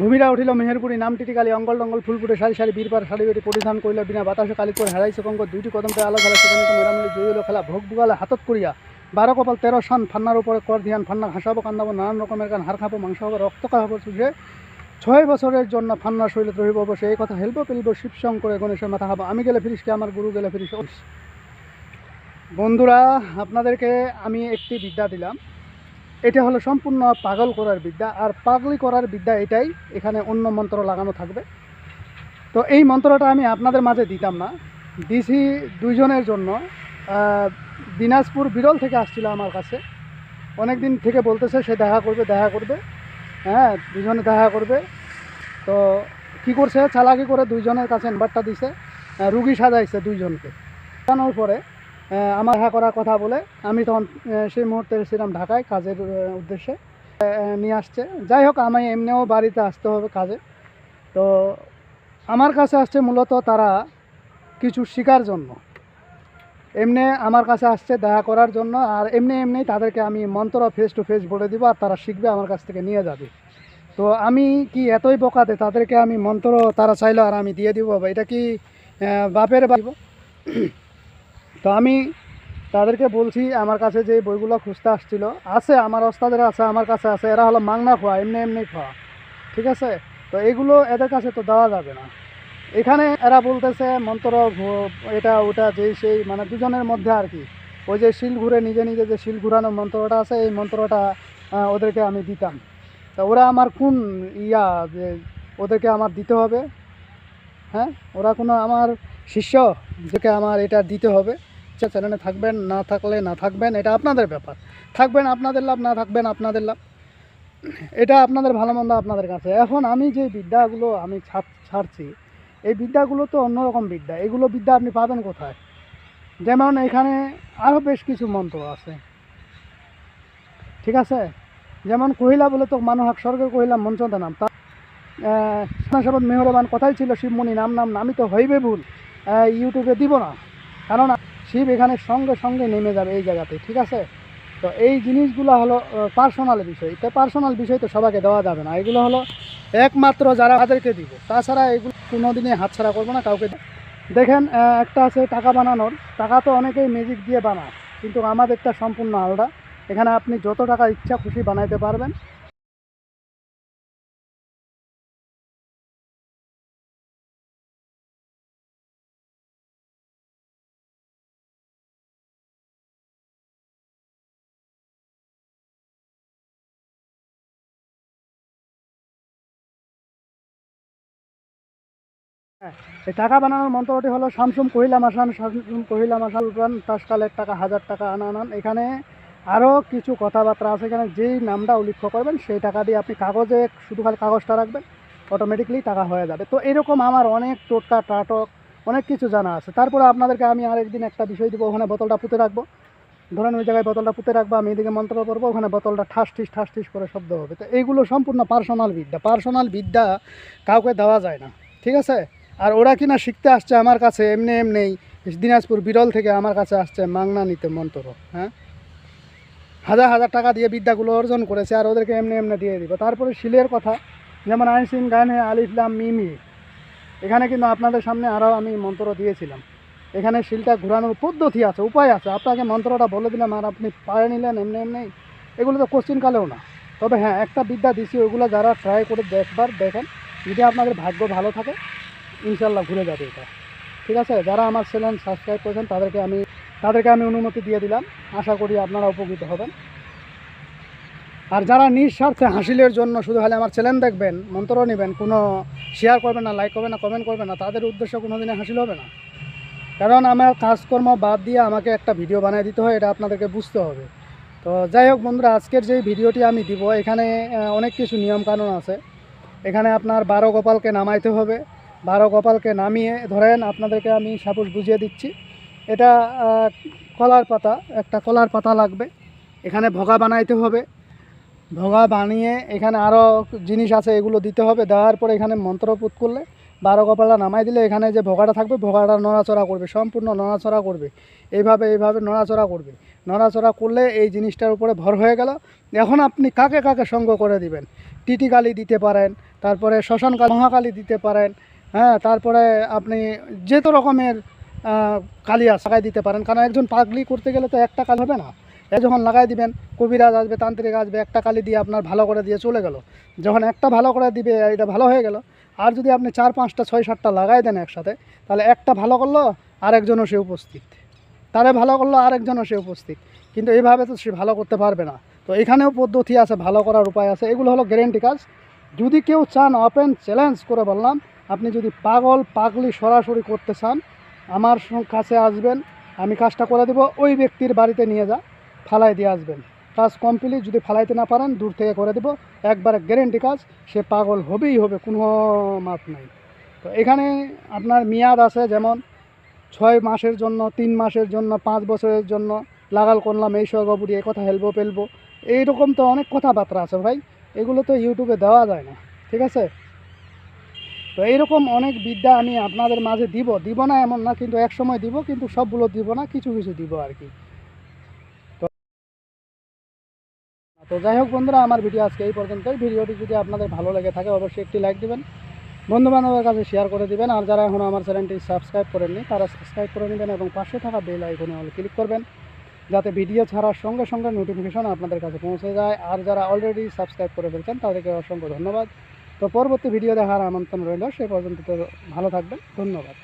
ভূমিরা উঠিল মেহেরপুরি নামটি কালি অঙ্গল টঙ্গল, ফুলপুটে সারি সারি বীরপার সারি বেটি, পরিধান করিল বিনা বাতাসে কালি করে হেরাইছে কঙ্ক দুইটি কদমতে আলো খেলা সেখানে মেরামলি জয়িল খেলা। ভোগ বুগালে হাতত করিয়া বারো কপাল, তেরো সান ফান্নার উপরে কর ধ্যান ফান্না হাসাবো, কান্দাবো, নানান রকমের গান হার খাব মাংস হবে রক্ত খাব চুষে ছয় বছরের জন্য ফান্না শৈলত রহিব বসে এই কথা হেলবো পেলবো শিবসং করে গণেশের মাথা খাব। আমি গেলে ফিরিসকে আমার গুরু গেলে ফিরিস। বন্ধুরা, আপনাদেরকে আমি একটি বিদ্যা দিলাম। এটা হলো সম্পূর্ণ পাগল করার বিদ্যা, আর পাগলি করার বিদ্যা এটাই এখানে অন্য মন্ত্র লাগানো থাকবে। তো এই মন্ত্রটা আমি আপনাদের মাঝে দিতাম না। দিছি দুইজনের জন্য। দিনাজপুর বিরল থেকে আসছিল আমার কাছে। অনেক দিন থেকে বলতেছে সে দেখা করবে দেখা করবে। হ্যাঁ দুজনে দেখা করবে। তো কি করছে? চালাকি করে দুইজনের কাছে নাম্বারটা দিছে। রুগী সাজাইছে দুইজনকে। সাজানোর পরে আমার দেখা করার কথা বলে আমি তখন সেই মুহূর্তে এসেছিলাম ঢাকায় কাজের উদ্দেশ্যে নিয়ে আসছে। যাই হোক, আমি এমনিও বাড়িতে আসতে হবে কাজে। তো আমার কাছে আসছে মূলত তারা কিছু শেখার জন্য। এমনি আমার কাছে আসছে দেখা করার জন্য, আর এমনি এমনি তাদেরকে আমি মন্ত্র ফেস টু ফেস বলে দিব, আর তারা শিখবে আমার কাছ থেকে নিয়ে যাবে। তো আমি কি এতই বোকাতে তাদেরকে আমি মন্ত্র তারা চাইলো আর আমি দিয়ে দিব এটা কি বাপের বাড়িব তো আমি তাদেরকে বলছি, আমার কাছে যে বইগুলো খুঁজতে আসছিল, আছে, আমার ওস্তাদের আছে, আমার কাছে আছে, এরা হলো মাংনা খোয়া, এমনি এমনি খোয়া, ঠিক আছে? তো এগুলো এদের কাছে তো দেওয়া যাবে না। এখানে এরা বলতেছে, মন্ত্র এটা, ওটা, যেই, সেই মানে দুজনের মধ্যে আর কি। ওই যে শিল ঘুরে, নিজে নিজে যে শিল ঘুরানোর মন্ত্রটা আছে, এই মন্ত্রটা ওদেরকে আমি দিতাম। তা ওরা আমার কোন ইয়া, যে ওদেরকে আমার দিতে হবে? হ্যাঁ? ওরা কোনো আমার শিষ্য, যেকে আমার এটা দিতে হবে? আচ্ছা চ্যানেলে থাকবেন, না থাকলে না থাকবেন, এটা আপনাদের ব্যাপার। থাকবেন, আপনাদের লাভ, না থাকবেন, আপনাদের লাভ। এটা আপনাদের ভালো মন্দ আপনাদের কাছে। এখন আমি যে বিদ্যাগুলো আমি ছাড়- ছাড়ছি, এই বিদ্যাগুলো তো অন্যরকম বিদ্যা। এগুলো বিদ্যা আপনি পাবেন কোথায়? যেমন এখানে আরও বেশ কিছু মন্ত্র আছে। ঠিক আছে? যেমন কহিলা বলে তো মানুষ স্বর্গের কহিলা মঞ্চতে নাম। তা মেহরবান কথাই ছিল শিবমণি, নাম নাম নামই তো হইবে ভুল। ইউটিউবে দিব না। কারণ শিব এখানে সঙ্গে সঙ্গে নেমে যাবে এই জায়গাতে, ঠিক আছে? তো এই জিনিসগুলো হলো পার্সোনাল বিষয়। তো পার্সোনাল বিষয় তো সবাইকে দেওয়া যাবে না। এগুলো হলো একমাত্র যারা তাদেরকে দিব। তাছাড়া এগুলো কোনোদিনই হাতছাড়া করব না, কাউকে দেখেন একটা আছে টাকা বানানোর। টাকা তো অনেকেই ম্যাজিক দিয়ে বানায়, কিন্তু আমাদেরটা সম্পূর্ণ আলাদা। এখানে আপনি যত টাকা ইচ্ছা খুশি বানাইতে পারবেন। এই টাকা বানানোর মন্ত্রটি হলো, শামসুম কহিলাম আসান শামসুম কহিলাম আসান উঠান তাসকালের টাকা, হাজার টাকা, আনা আনান এখানে আরও কিছু কথাবার্তা আছে। এখানে যেই নামটা উল্লেখ করবেন, সেই টাকা দিয়ে আপনি কাগজে, শুধু খালি কাগজটা রাখবেন অটোমেটিকলি টাকা হয়ে যাবে। তো এরকম আমার অনেক টোটকা, টাটক, অনেক কিছু জানা আছে। তারপরে আপনাদেরকে আমি আরেকদিন একটা বিষয় দিব, ওখানে বোতলটা পুঁতে রাখব। ধরেন ওই জায়গায় বোতলটা পুঁতে রাখব, আমি এদিকে মন্ত্র করব ওখানে বোতলটা ঠাস, ঠিস ঠাস, ঠিস করে শব্দ হবে। তো এইগুলো সম্পূর্ণ পার্সোনাল বিদ্যা। পার্সোনাল বিদ্যা কাউকে দেওয়া যায় না। ঠিক আছে? আর ওরা কিনা শিখতে আসছে আমার কাছে এমনি এমনি দিনাজপুর বিরল থেকে আমার কাছে আসছে মাংনা নিতে মন্ত্র হ্যাঁ? হাজার হাজার টাকা দিয়ে বিদ্যাগুলো অর্জন করেছে আর ওদেরকে এমনি এমনি দিয়ে দিব। তারপরে শিলের কথা, যেমন আইনসিন গানে আলিফলাম মিমি এখানে কিন্তু আপনাদের সামনে আরও আমি মন্ত্র দিয়েছিলাম। এখানে শিলটা ঘোরানোর পদ্ধতি আছে, উপায় আছে। আপনাকে মন্ত্রটা বলে দিলাম আর আপনি পায়ে নিলেন এমনি এমনি। এগুলো তো কোশ্চিন কালেও না। তবে হ্যাঁ একটা বিদ্যা দিছি, ওইগুলো যারা ট্রাই করে দেখবার, দেখেন। যদি আপনাদের ভাগ্য ভালো থাকে ইনশাল্লাহ ঘুরে যাবে এটা। ঠিক আছে? যারা আমার চ্যানেল সাবস্ক্রাইব করেছেন, তাদেরকে আমি তাদেরকে আমি অনুমতি দিয়ে দিলাম। আশা করি আপনারা উপকৃত হবেন। আর যারা নিঃস্বার্থে হাসিলের জন্য শুধু হলে আমার চ্যানেল দেখবেন মন্ত্র নেবেন, কোনো শেয়ার করবেন না লাইক করবেন না কমেন্ট করবেন না, তাদের উদ্দেশ্য কোনো দিনে হাসিল হবে না। কারণ আমার কাজকর্ম বাদ দিয়ে আমাকে একটা ভিডিও বানিয়ে দিতে হয়, এটা আপনাদেরকে বুঝতে হবে। তো যাই হোক বন্ধুরা, আজকের যেই ভিডিওটি আমি দিব, এখানে অনেক কিছু নিয়মকানুন আছে। এখানে আপনার বারো গোপালকে নামাইতে হবে। বারো গোপালকে নামিয়ে ধরেন, আপনাদেরকে আমি সাপোজ বুঝিয়ে দিচ্ছি। এটা কলার পাতা, একটা কলার পাতা লাগবে। এখানে ভগা বানাইতে হবে। ভগা বানিয়ে এখানে আরও জিনিস আছে, এগুলো দিতে হবে। দেওয়ার পর এখানে মন্ত্রপুত করলে বারো কপালটা নামাই দিলে এখানে যে ভোগাটা থাকবে, ভোগাটা নড়াচড়া করবে, সম্পূর্ণ নড়াচড়া করবে। এইভাবে এইভাবে নড়াচড়া করবে। নড়াচড়া করলে এই জিনিসটার উপরে ভর হয়ে গেল। এখন আপনি কাকে কাকে সঙ্গ করে দিবেন? টিটিকালি দিতে পারেন, তারপরে শ্মশান কালী মহাকালী দিতে পারেন হ্যাঁ তারপরে আপনি যেত রকমের কালিয়া কালী লাগাই দিতে পারেন। কারণ একজন পাগলি করতে গেলে তো একটা কাল হবে না। এ যখন লাগাই দিবেন, কবিরাজ আসবে, তান্ত্রিক আসবে, একটা কালি দিয়ে আপনার ভালো করে দিয়ে চলে গেল। যখন একটা ভালো করে দিবে এটা ভালো হয়ে গেল। আর যদি আপনি চার, পাঁচটা, ছয়, সাতটা লাগাই দেন একসাথে, তাহলে একটা ভালো করল, আরেকজনও সে উপস্থিত। তারে ভালো করল, আরেকজনও সে উপস্থিত। কিন্তু এইভাবে তো সে ভালো করতে পারবে না। তো এখানেও পদ্ধতি আছে, ভালো করার উপায় আছে। এগুলো হলো গ্যারেন্টি কাজ। যদি কেউ চান ওপেন চ্যালেঞ্জ করে বললাম আপনি যদি পাগল, পাগলি সরাসরি করতে চান, আমার কাছে আসবেন, আমি কাজটা করে দেবো, ওই ব্যক্তির বাড়িতে নিয়ে যা, ফালাই দিয়ে আসবেন। কাজ কমপ্লিট যদি ফালাইতে না পারেন, দূর থেকে করে দেবো। একবারে গ্যারেন্টি কাজ, সে পাগল হবেই হবে, কোনো মাপ নাই। তো এখানে আপনার মেয়াদ আছে যেমন ছয় মাসের জন্য, তিন মাসের জন্য, পাঁচ বছরের জন্য, লাগাল করলাম, এই সগবুড়ি এই কথা হেলবো পেলবো এইরকম তো অনেক কথাবার্তা আছে ভাই, এগুলো তো ইউটিউবে দেওয়া যায় না, ঠিক আছে? তো এইরকম অনেক বিদ্যা আমি আপনাদের মাঝে দিব। দিব না এমন না, কিন্তু এক সময় দিব, কিন্তু সবগুলো দিব না, কিছু কিছু দিব আর কি। তো যাই হোক বন্ধুরা, আমার ভিডিও আজকে এই পর্যন্তই। ভিডিওটি যদি আপনাদের ভালো লেগে থাকে, অবশ্যই একটি লাইক দিবেন। বন্ধু বান্ধবের কাছে শেয়ার করে দিবেন। আর যারা এখনও আমার চ্যানেলটি সাবস্ক্রাইব করেননি, তারা সাবস্ক্রাইব করে নেবেন এবং পাশে থাকা বেল আইকনে হলে ক্লিক করবেন, যাতে ভিডিও ছাড়ার সঙ্গে সঙ্গে নোটিফিকেশন আপনাদের কাছে পৌঁছে যায়। আর যারা অলরেডি সাবস্ক্রাইব করে ফেলছেন, তাদেরকে অসংখ্য ধন্যবাদ। তো পরবর্তী ভিডিও দেখার আমন্ত্রণ রইল সে পর্যন্ত তো ভালো থাকবেন ধন্যবাদ।